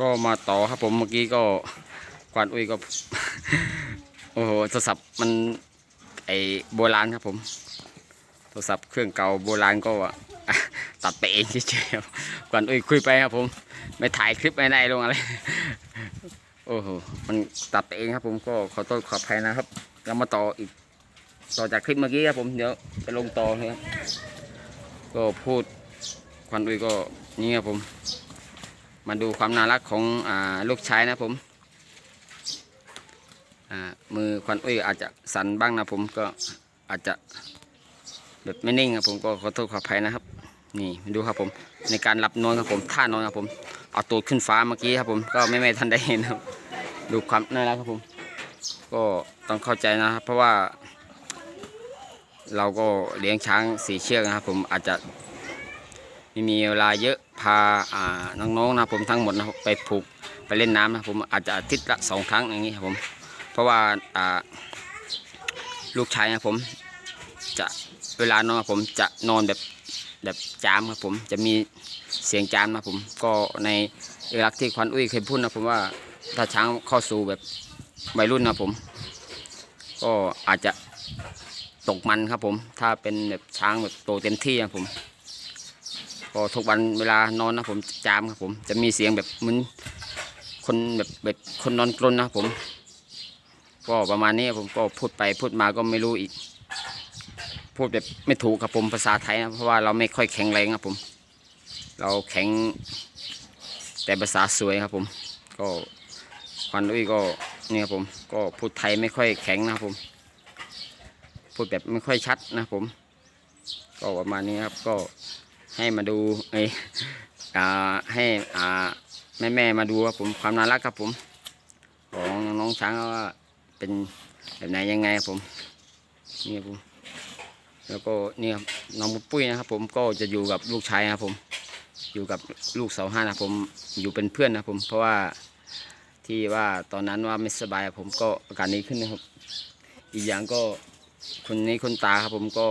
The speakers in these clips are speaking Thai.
ก็มาต่อครับผมเมื่อกี้ก็ควานอุ้ยก็ โอ้โหโทรศัพท์มันไอโบราณครับผม โทรศัพท์เครื่องเก่าโบราณก็ตัดไปเองเฉยๆควานอุ้ยคุยไปครับผม ไม่ถ่ายคลิปไม่ได้ลงอะไรโอ้โหมันตัดไปเองครับผมก็ขอโทษขออภัยนะครับแล้วมาต่ออีกต่อจากคลิปเมื่อกี้ครับผมเดี๋ยวไปลงต่อเลยครับก็พูดควันอุ้ยก็นี่ครับผม มาดูความน่ารักของอลูกชายนะผมมือควันอุ้ยอาจจะสั่นบ้างนะผมก็อาจจะแบบไม่นิ่งครับผมก็ขอโทษขออภัยนะครับ นี่ดูครับผมในการหลับนอนครับผมท่านอนครับผมเอาตูดขึ้นฟ้าเมื่อกี้ครับผมก็ไม่ไม่ทันได้เห็นครับ ดูความน่ารักครับผม ก็ต้องเข้าใจนะครับ เพราะว่า เราก็เลี้ยงช้างสีเชือกนะครับ ผมอาจจะไม่มีเวลาเยอะ พาาน้องๆนะผมทั้งหมดนะไปผูกไปเล่นน้ำนะผมอาจจะอาทิตย์ละสองครั้งอย่างนี้ครับผม เพราะว่าาลูกชายนะผมจะเวลานอนผมจะนอนแบบแบบจามครับผมจะมีเสียงจามนะผมก็ในเอกลักษณ์ที่ควันอุ้ยเคยพูดนะผมว่าถ้าช้างเข้าสู่แบบวัยรุ่นนะผม ก็อาจจะตกมันครับผม ถ้าเป็นแบบช้างแบบโตเต็มที่นะครับผม ก็ทุกวันเวลานอนนะผมจามครับผมจะมีเสียงแบบเหมือนคนแบบแบบคนนอนกลนนะครับผม ก็ประมาณนี้ผมก็พูดไปพูดมาก็ไม่รู้อีก พูดแบบไม่ถูกครับผมภาษาไทยนะเพราะว่าเราไม่ค่อยแข็งแรงครับผม เราแข็ง แต่ภาษาสวยครับผม ก็ควันอุ้ยก็นี่ครับผม ก็พูดไทยไม่ค่อยแข็งนะครับผม พูดแบบไม่ค่อยชัดนะครับผม ก็ประมาณนี้ครับก็ ให้มาดูไอยให้อ่าแม่แม่ๆมาดูครับผมความน่ารักครับผม ของน้องช้างว่าเป็นแบบไหนยังไงครับผมนี่ครับผมแล้วก็นี่ครับน้องปุ้ยนะครับผมก็จะอยู่กับลูกชายนะครับผม อยู่กับลูกสาวห้านะครับผมอยู่เป็นเพื่อนนะครับผมเพราะว่าที่ว่าตอนนั้นว่าไม่สบายผมก็อาการนี้ขึ้นนะครับ อีกอย่างก็คนนี้คนตาครับผมก็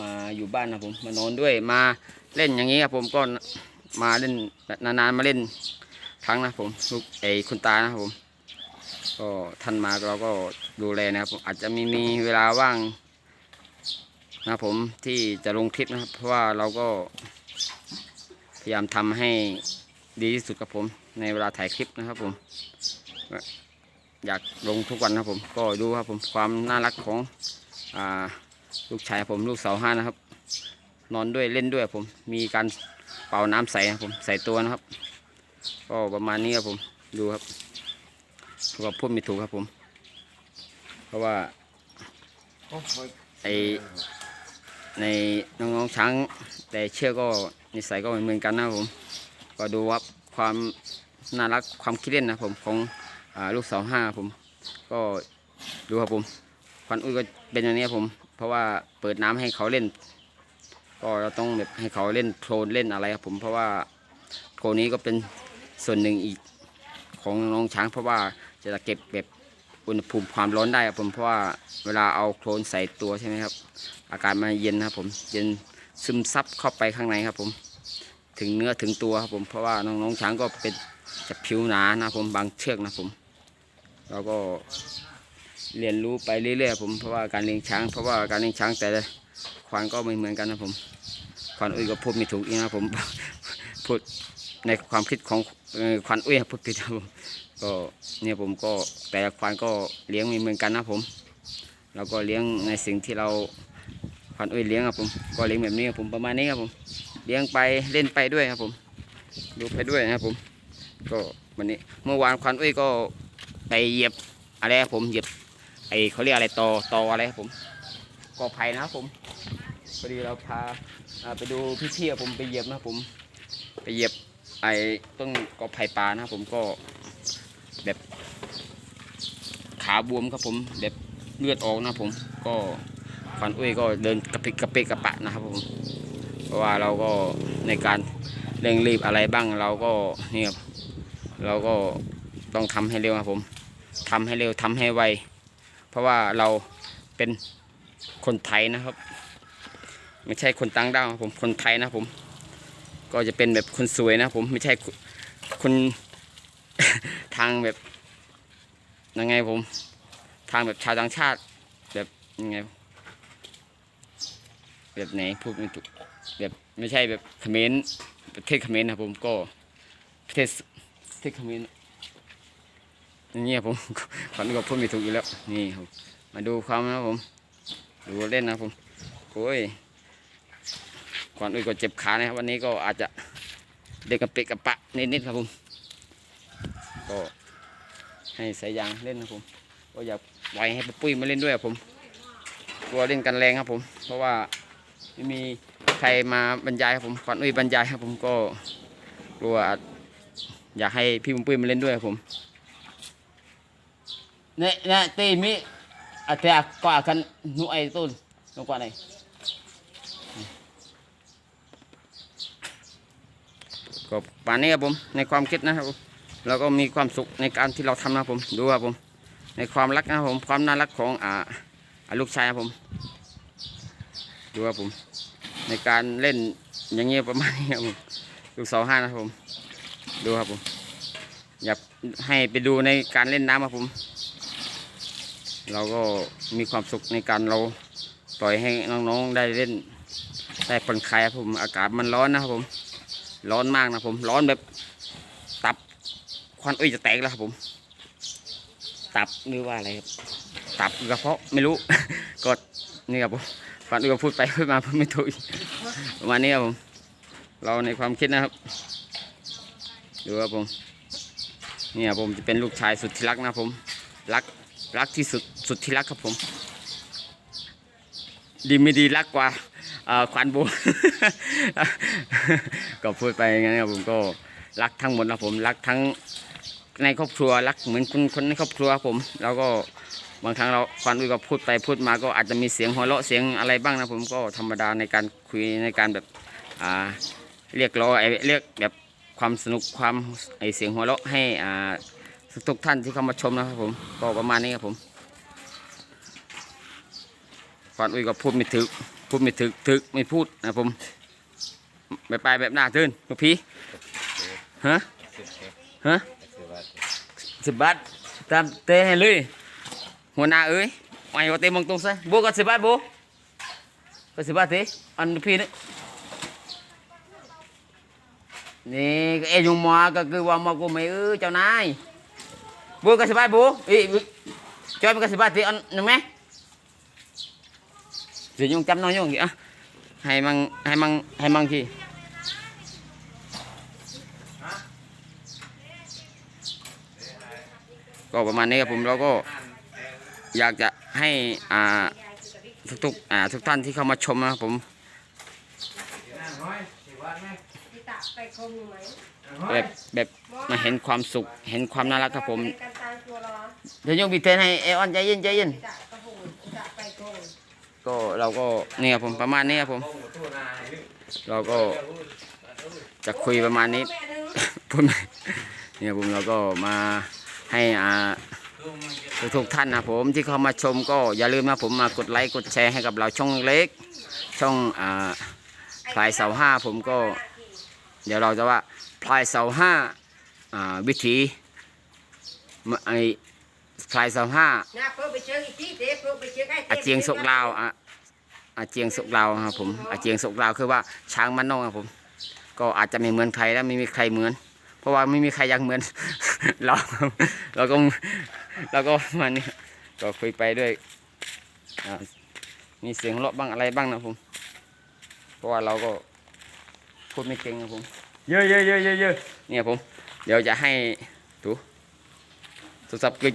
มาอยู่บ้านนะผมมานอนด้วยมาเล่นอย่างนี้ครับผมก็มาเล่นนานๆมาเล่นครั้งนะผมลูกไอ้คุณตานะครับผม ก็ท่านมาเราก็ดูแลนะครับผมอาจจะไม่มีเวลาว่างนะผมที่จะลงคลิปนะครับ เพราะว่าเราก็พยายามทำให้ดีที่สุดครับผม ในเวลาถ่ายคลิปนะครับผม อยากลงทุกวันนะครับผม ก็ดูครับผมความน่ารักของอ่า ลูกชายผมลูกเสาห้านะครับ นอนด้วยเล่นด้วยผม มีการเป่าน้ำใส่ครับผมใส่ตัวนะครับ ก็ประมาณนี้ครับผมดูครับก็พูดไม่ถูกครับผม เพราะว่าไอในน้องๆช้างแต่เชื่อก็นิสัยก็เหมือนกันนะครับผม ก็ดูว่าความน่ารักความคิดเล่นนะผมของอลูกสาห้าครับผม ก็ดูครับผมควันอุ้ยก็เป็นอย่างนี้ครับผม เพราะว่าเปิดน้ำให้เขาเล่น ก็เราต้องแบบให้เขาเล่นโคลนเล่นอะไรครับผมเพราะว่าโคลนนี้ก็เป็นส่วนหนึ่งอีกของน้องช้าง เพราะว่าจะเก็บแบบอุณหภูมิความร้อนได้ครับผมเพราะว่าเวลาเอาโคลนใส่ตัวใช่ไหมครับ อากาศมันเย็นครับผมเย็นซึมซับเข้าไปข้างในครับผม ถึงเนื้อถึงตัวครับผมเพราะว่าน้องๆช้างก็เป็นจะผิวหนานะครับผมบางเชือกนะครับผมเราก็ เรียนรู้ไปเรื่อยๆผมเพราะว่าการเลี้ยงช้าง เพราะว่าการเลี้ยงช้างแต่ละควานก็ไม่เหมือนกันนะผมควานอุ้ยก็พูดไม่ถูกอีกนะผมพูดในความคิดของควานอุ้ยพูดผิดครับผมก็เนี่ยผมก็แต่ละควานก็เลี้ยงไม่เหมือนกันนะผมเราก็เลี้ยงในสิ่งที่เราควานอุ้ยเลี้ยงครับผมก็เลี้ยงแบบนี้ครับผมประมาณนี้ครับผมเลี้ยงไปเล่นไปด้วยครับผมดูไปด้วยนะครับผมก็วันนี้เมื่อวานควานอุ้ยก็ไปเหยียบอะไรครับผมเหยียบ ไอเขาเรียกอะไรตอตออะไรครับผมกอไผ่นะครับผมพอดีเราพาไปดูพี่ๆผมไปเหยียบนะครับผม ไปเหยียบไอต้นกอไผ่ปลานะครับผมก็แบบขาบวมครับผมแบบเลือดออกนะครับผม ก็ควันอุ้ยก็เดินกระปิกกระเปกกระปะนะครับผมเพราะว่าเราก็ในการเร่งรีบอะไรบ้างเราก็นี่ครับเราก็ต้องทำให้เร็วครับผมทำให้เร็วทำให้ไว เพราะว่าเราเป็นคนไทยนะครับ ไม่ใช่คนต่างด้าวผมคนไทยนะผม ก็จะเป็นแบบคนสวยนะผมไม่ใช่คนทางแบบยังไงผม ทางแบบชาวต่างชาติแบบยังไงแบบไหนพูดไม่ถูกแบบไม่ใช่แบบเขมรประเทศเขมรนะผมก็ประเทศประเทศเขมร เงี้ยผมขอนกว่าพูดไม่ถูกอยู่แล้ว นี่ครับมาดูความนะผม ดูเล่นนะผมโอ้ยก่อนอื่นก็เจ็บขานะครับ วันนี้ก็อาจจะเด็กกระเปะกระปะนิดๆครับผม ก็ให้สายยางเล่นนะครับผม ก็อยากปล่อยให้ป,ปุ้ยมาเล่นด้วยครับผมกลัวเล่นกันแรงครับผม เพราะว่าไม่มีใครมาบรรยายครับผมก่อนอุ้ยบรรยายครับผมก็กลัวอาจอยากให้พี่ปุ้ยมาเล่นด้วยครับผม Nè, nè, tì mi à thế à, quả cần nụ ai tôn, nó quả này. ก็ป่านนี้ครับผมในความคิดนะครับผมเราก็มีความสุขในการที่เราทำนะครับผมดูครับผม ในความรักนะครับผมความน่ารักของอ่าอ่าลูกชายครับผมดูครับผม ในการเล่นอย่างเงี้ยประมาณนี้ครับผมลูกเสาห้านะครับผม ดูครับผม อยากให้ไปดูในการเล่นน้ำครับผม เราก็มีความสุขในการเราปล่อยให้น้องๆได้เล่นได้ผ่อนคลายครับผมอากาศมันร้อนนะครับผม ร้อนมากนะผม ร้อนแบบตับควันอุ้ยจะแตกแล้วครับผม ตับหรือว่าอะไรครับตับกระเพาะไม่รู้ ก็นี่ครับผมควันอุ้ยก็พูดไปพูดมาพูดไม่ถูกอีกประมาณนี้ครับผม เราในความคิดนะครับดูครับผมนี่ครับผมจะเป็นลูกชายสุดที่รักนะผมรักรักที่สุด สุดที่รักครับผม ดีไม่ดีรักกว่าเอ่อควานก็พูดไปงั้นครับผมก็รักทั้งหมดนะผมรักทั้งในครอบครัวรักเหมือนคนคนในครอบครัวครับผมแล้วก็บางครั้งเราควานอุ้ยก็พูดไปพูดมาก็อาจจะมีเสียงหัวเราะเสียงอะไรบ้างนะผมก็ธรรมดาในการคุยในการแบบอ่าเรียกร้องไอ้เรียกแบบความสนุกความไอเสียงหัวเราะให้อ่าทุกท่านที่เข้ามาชมนะครับผมก็ประมาณนี้ครับผม ก่อนอุ้ยก็พูดไม่ถึก พูดไม่ถึกถึกไม่พูดนะผมไปไปแบบหน้าตื่นลูกพี่ฮะฮะสิบบาทตามเตะให้เลยหัวหน้าเอ้ยไปว่าเตะมองตรงซะโบก็สิบบาทโบก็สิบบาทเตอันลูกพี่นี่นี่เอ็ยุงมาก็คือว่ามากูไม่เออเจ้านาย bu kasih baik bu Ih, bu. coba kasih baik thì ăn được mấy rồi nhung chăm nói nhung vậy hay mang hay mang hay mang gì ก็ประมาณนี้ครับผมเราก็อยากจะให้อ่าทุกๆอ่าทุกท่านที่เข้ามาชมนะครับผมที่ตักไปคงไหมแบบแบบมาเห็นความสุขเห็นความน่ารักครับผมกันตามตัวเราเดี๋ยวโยงบีเทนให้เอออนใจเย็นใจเย็นที่ตั กกระหูที่ตักไปคงก็เราก็เนี่ยครับผมประมาณนี้ครับผม เราก็จะคุยประมาณนี้แม่นึงพูดไม่เนี่ยผมเราก็มาให้อ่าทุกๆท่านนะผมที่เข้ามาชมก็อย่าลืมนะผมมากดไลค์กดแชร์ให้กับเราช่องเล็ก ช่องอ่าพลายเสาห้าผมก็ เดี๋ยวเราจะว่าพลายเสาห้าอ่าวิธีมไอ พลายเสาห้านะเพิ่มไปเชิงอีกทีเด้เพิ่มไปเชิงไอ้อาเจียงสุกลาวอะอาเจียงสุกลาวครับผมอาเจียงสุกลาวคือว่าช้างมันนอกครับผม ก็อาจจะไม่เหมือนใครและไม่มีใครเหมือน เพราะว่าไม่มีใครอยากเหมือน เราเราก็เราก็มันนี่ก็คุยไปด้วยอ่ามีเสียงหัวเราะบ้างอะไรบ้างนะผม เพราะว่าเราก็พูดไม่เก่งนะผมเยอะเยอะเยอะเยอะเยอะเนี่ยผม เดี๋ยวจะให้ดูโทรศัพท์เกิด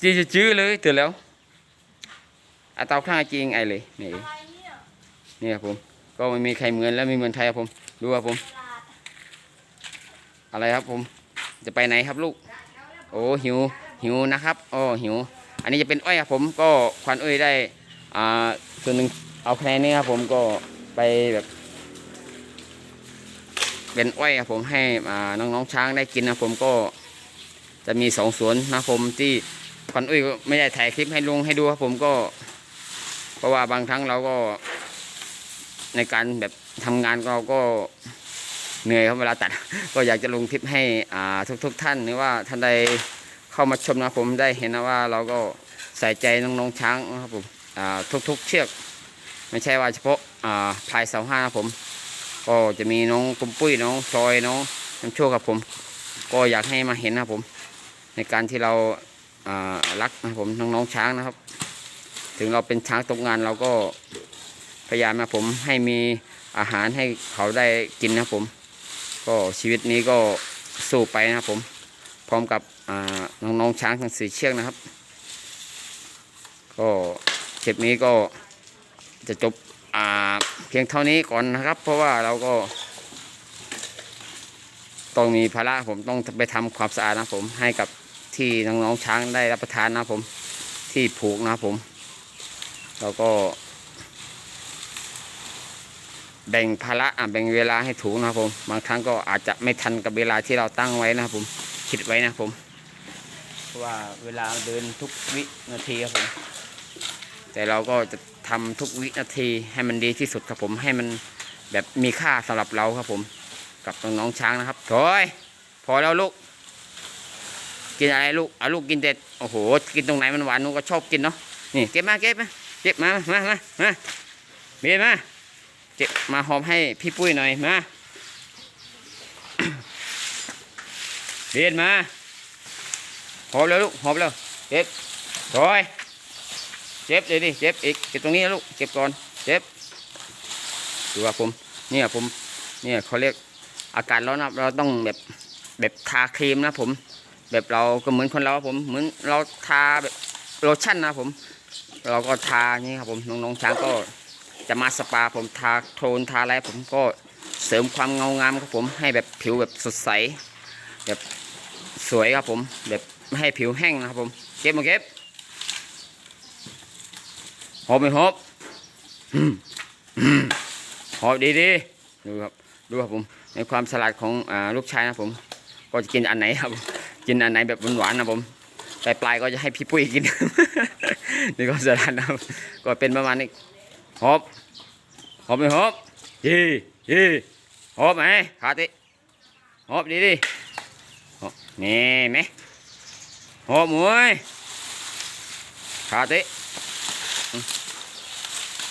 จีจีจื้อเลยตื่นแล้วอาเตาข้างจริงไอเลยนี่นี่ครับผมก็ไม่มีใครเหมือนและไม่เหมือนใครครับผมดูครับผม อะไรครับผม จะไปไหนครับลูก โอ้หิวหิวนะครับโอ้หิว อันนี้จะเป็นอ้อยครับผมก็ควันอ้อยได้อ่าส่วนหนึ่งเอาคะแนนนี้ครับผมก็ไปแบบ เป็นอ้อยครับผมให้อ่าน้องๆช้างได้กินนะครับผมก็จะมีสองสวนนะครับผมที่ ควันอุ้ยก็ไม่ได้ถ่ายคลิปให้ลุงให้ดูครับผมก็ เพราะว่าบางครั้งเราก็ ในการแบบทำงานเราก็เหนื่อยครับเวลาตัด ก็อยากจะลงคลิปให้อ่าทุกๆท่านหรือว่าท่านใดเข้ามาชมนะผมได้เห็นนะว่าเราก็ใส่ใจน้องๆช้างนะครับผมอ่าทุก ๆ เชือก ไม่ใช่ว่าเฉพาะอ่าพายเสาห้านะผม ก็จะมีน้องปุ้มปุ้ยน้องพลอยน้องน้ำโชคกับผม ก็อยากให้มาเห็นนะผม ในการที่เรา รักนะผมน้องๆช้างนะครับ ถึงเราเป็นช้างตกงานเราก็พยายามนะผมให้มีอาหารให้เขาได้กินนะผม ก็ชีวิตนี้ก็สู้ไปนะผม พร้อมกับอ่าน้องๆช้างทั้งสี่เชือกนะครับ ก็คลิปนี้ก็จะจบเพียงเท่านี้ก่อนนะครับ เพราะว่าเราก็ต้องมีภาระผมต้องไปทำความสะอาดนะผมให้กับ ที่น้องๆช้างได้รับประทานนะผม ที่ผูกนะผมเราก็ แบ่งภาระแบ่งเวลาให้ถูกนะผม บางครั้งก็อาจจะไม่ทันกับเวลาที่เราตั้งไว้นะผม คิดไว้นะผมเพราะว่าเวลาเดินทุกวินาทีครับผม แต่เราก็จะทำทุกวินาทีให้มันดีที่สุดครับผมให้มันแบบมีค่าสำหรับเราครับผม กับน้องๆช้างนะครับโถอยพอแล้วลูก กินอะไรลูกเอาลูกกินเด็ดโอ้โห กินตรงไหนมันหวานนูก็ชอบกินเนาะนี่เก็บมาเก็บมาเก็บมามามามาเบียมาเก็บมาหอมให้พี่ปุ้ยหน่อยมาเบียมาหอมแล้วลูกหอมแล้วเก็บโถอยเจ็บเลยดิเจ็บอีกเก็บตรงนี้ลูกเก็บก่อนเจ็บดูว่าผมเนี่ยผมเนี่ยเขาเรียกอากาศร้อนนะเราต้องแบบแบบทาครีมนะผม แบบเราก็เหมือนคนเราครับผมเหมือนเราทาแบบโลชั่นนะผม เราก็ทานี่ครับผมน้องๆช้างก็จะมาสปาผมทาโทนทาอะไรผมก็เสริมความเงางามครับผมให้แบบผิวแบบสดใส แบบสวยครับผม แบบไม่ให้ผิวแห้งนะครับผมเก็บมาเก็บหอบไม่หอบอืมอืมหอบดีดูครับดูครับผมในความฉลาดของอลูกชายนะผม ก็จะกินอันไหนครับ กินอันไหนแบบหวานๆนะผมปลายปลายๆก็จะให้พี่ปุ้ยกิน นี่ก็สลัดนะครับก็เป็นประมาณนี้หอบหอบไหมหอบยี่ยี่หอบไหมขาติหอบดีดินี่ไหมหอบมวยขาติอืม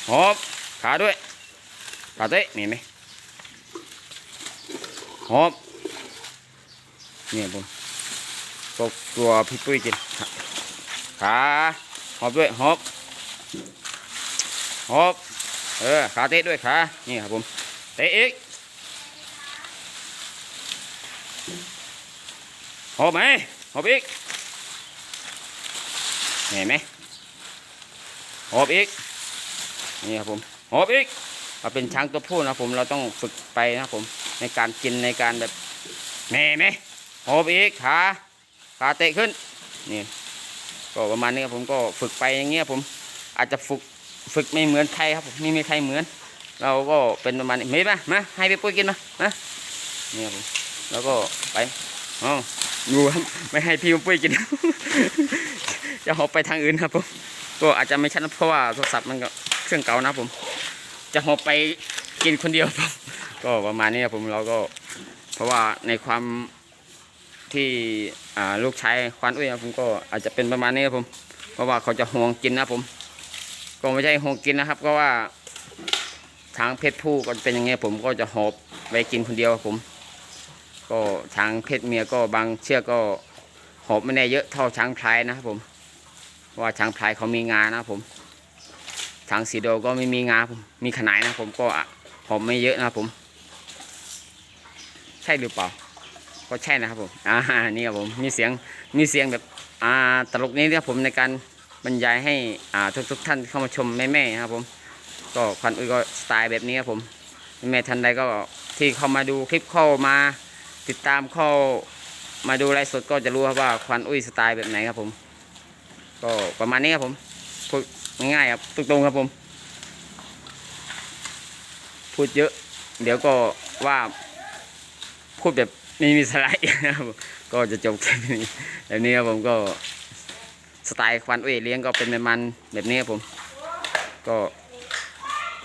หอบขาด้วยขาตินี่ไหมหอบนี่ผม ก็กลัวพี่ปุ้ยกิน ขาหอบด้วยหอบหอบเออ ขาเตะด้วยขา นี่ครับผม เตะอีกหอบไหมหอบอีกเห็นไหมหอบอีก นี่ครับผมหอบอีกเราเป็นช้างตัวผู้นะผม เราต้องฝึกไปนะครับผม ในการกินในการแบบแม่ไหมหอบอีกขา ขาเตะขึ้นนี่ก็ประมาณนี้ครับผมก็ฝึกไปอย่างเงี้ยผมอาจจะฝึกฝึกไม่เหมือนใครครับผมไม่มีใครเหมือน เราก็เป็นประมาณนี้ไม่มามาให้พี่ปุ้ยกินมามานี่ครับผมแล้วก็ไปอ๋อดูครับไม่ให้พี่ปุ้ยกิน จะหอบไปทางอื่นครับผมก็อาจจะไม่ชัดนะเพราะว่าโทรศัพท์มันก็เครื่องเก่านะผม จะหอบไปกินคนเดียวครับก็ประมาณนี้ครับผมเราก็ เพราะว่าในความ ที่ลูกชายควานอุ้ยครับผมก็อาจจะเป็นประมาณนี้ครับผมเพราะว่าเขาจะห่วงกินนะผม ก็ไม่ใช่ห่วงกินนะครับ ก็ว่าทางเพศผู้ก็เป็นอย่างเงี้ยผมก็จะหอบไปกินคนเดียวครับผม ก็ทางเพศเมียก็บางเชือกก็หอบไม่ได้เยอะเท่าช้างพลายนะครับผมว่าช้างพลายเขามีงานะผมทางสีโดก็ไม่มีงาผมมีขนายนะผมก็หอบไม่เยอะนะผม ใช่หรือเปล่า ก็ใช่นะครับผมอ่านี่ครับผมมีเสียงมีเสียงแบบอ่าตลกนี้นะครับผมในการบรรยายให้อ่าทุกทุกท่านเข้ามาชมแม่ๆนะครับผม ก็ควันอุ้ยก็สไตล์แบบนี้ครับผมแม่ท่านใดก็ที่เข้ามาดูคลิปเข้ามาติดตามเข้ามาดูไลฟ์สดก็จะรู้ครับว่าควันอุ้ยสไตล์แบบไหนครับผม ก็ประมาณนี้ครับผมพูดง่ายๆครับตรงๆครับผม พูดเยอะ เดี๋ยวก็ว่าพูดแบบ ไม่มีสไลด์นะครับก็จะจบแค่นี้แบบนี้ครับผมก็สไตล์ควันเอุ้ยเลี้ยงก็เป็นมาณแบบนี้ครับผมก็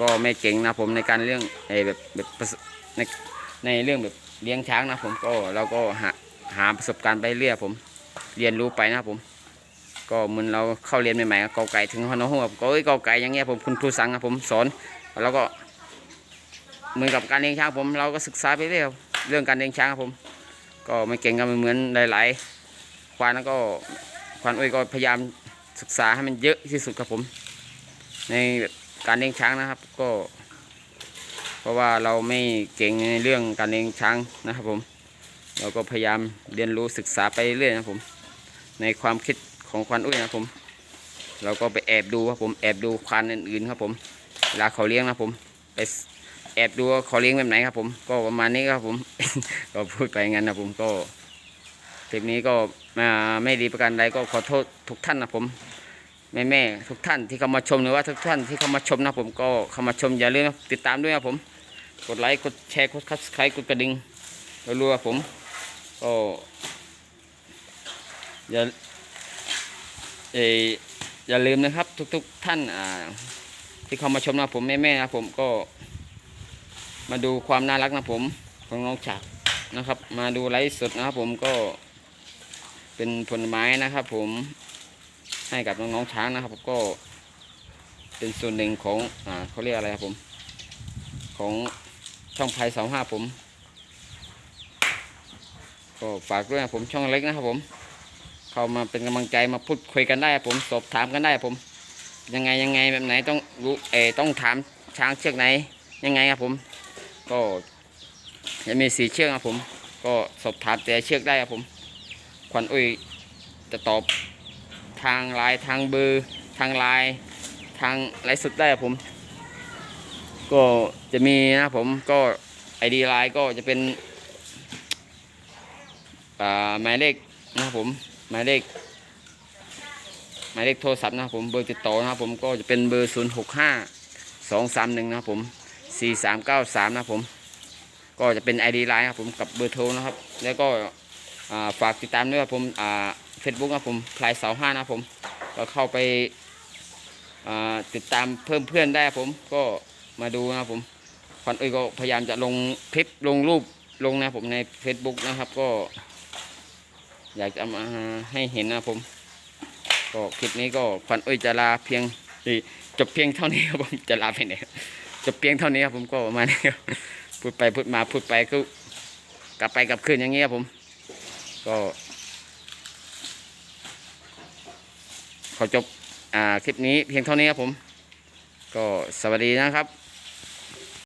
ก็ไม่เก่งนะผมในการเรื่องไอ้แบบแบบในในเรื่องแบบเลี้ยงช้างนะผมก็เราก็หาหาประสบการณ์ไปเรื่อยผม เรียนรู้ไปนะครับผม ก็มือนเราเข้าเรียนใหม่ๆก็กอไก่ถึงฮอนอหัวก็เอ้ยกอไก่อย่างเงี้ยผมคุณครูสั่งครับผมสอนแล้วก็เหมือนกับการเลี้ยงช้างผมเราก็ศึกษาไปเรื่อย เรื่องการเลี้ยงช้างครับผม ก็ไม่เก่งกันเหมือนหลาย ๆ ควานแล้วก็ควานอ้อยก็พยายามศึกษาให้มันเยอะที่สุดครับผม ในการเลี้ยงช้างนะครับ ก็ เพราะว่าเราไม่เก่งในเรื่องการเลี้ยงช้างนะครับผม เราก็พยายามเรียนรู้ศึกษาไปเรื่อยนะครับผม ในความคิดของควานอุ้ยนะครับผม เราก็ไปแอบดูครับผมแอบดูควานอื่นๆครับผมเวลาเขาเลี้ยงนะครับผมไป แอบดูว่าเขาเลี้ยงแบบไหนครับ ผม ก็ประมาณนี้ครับผม ก็พูดไปงั้นนะผมก็คลิปนี้ก็ไม่ดีประการใดก็ขอโทษทุกท่านนะผมแม่แม่ๆทุกท่านที่เข้ามาชมหรือว่าทุกท่านที่เข้ามาชมนะผมก็เข้ามาชมอย่าลืมติดตามด้วยนะผม กดไลค์กดแชร์กดคับสไครต์กดกระดิ่งรัวๆผมก็อย่าเอออย่าลืมนะครับ ทุกๆท่านอ่าที่เข้ามาชมนะผมแม่แม่ๆนะผมก็ มาดูความน่ารักนะผมของน้องฉากนะครับ มาดูไลฟ์สดนะครับ ผมก็เป็นผลไม้นะครับ ผมให้กับน้องๆช้างนะครับก็เป็นส่วนหนึ่งของอ่าเขาเรียกอะไรครับผม ของช่องไพสองห้าผม ก็ฝากด้วยนะผมช่องเล็กนะครับผม เข้ามาเป็นกำลังใจมาพูดคุยกันได้ครับผมสอบถามกันได้ครับผม ยังไงยังไงแบบไหนต้องรู้เอต้องถามช้างเชือกไหนยังไงครับผม ก็จะมีสีเชือกครับผม ก็สอบถามแต่เชือกได้ครับผมควันอุ้ยจะตอบทางไลน์ทางเบอร์ ทางไลน์ทางไลฟ์สดได้ครับผม ก็จะมีนะครับผมก็ไอดีไลน์ก็จะเป็นอ่าหมายเลขนะครับผมหมายเลขหมายเลขโทรศัพท์นะครับผมเบอร์ติดต่อนะครับผมก็จะเป็นเบอร์ 0 6 5 2 3 1 นะครับผม 4393 นะครับผม ก็จะเป็น ID ไลน์ครับผมกับเบอร์โทรนะครับ แล้วก็ฝากติดตามด้วยครับผมเฟซบุ๊กครับผมพลายเสาห้านะผม ก็เข้าไปติดตามเพิ่มเพื่อนได้ครับผมก็มาดูนะครับผมควันเอ้ยก็พยายามจะลงคลิปลงรูปลงนะครับผมใน Facebook นะครับก็ อยากจะมาให้เห็นนะครับผม ก็คลิปนี้ก็ควันเอ้ยจะลาเพียงจบเพียงเท่านี้ครับผมจะลาไปไหน จะเพียงเท่านี้ครับผมก็ประมาณนี้ครับพูดไปพูดมาพูดไปก็กลับไปกลับคืนอย่างเงี้ยครับผม ก็ขอจบอ่าคลิปนี้เพียงเท่านี้ครับผม ก็สวัสดีนะครับ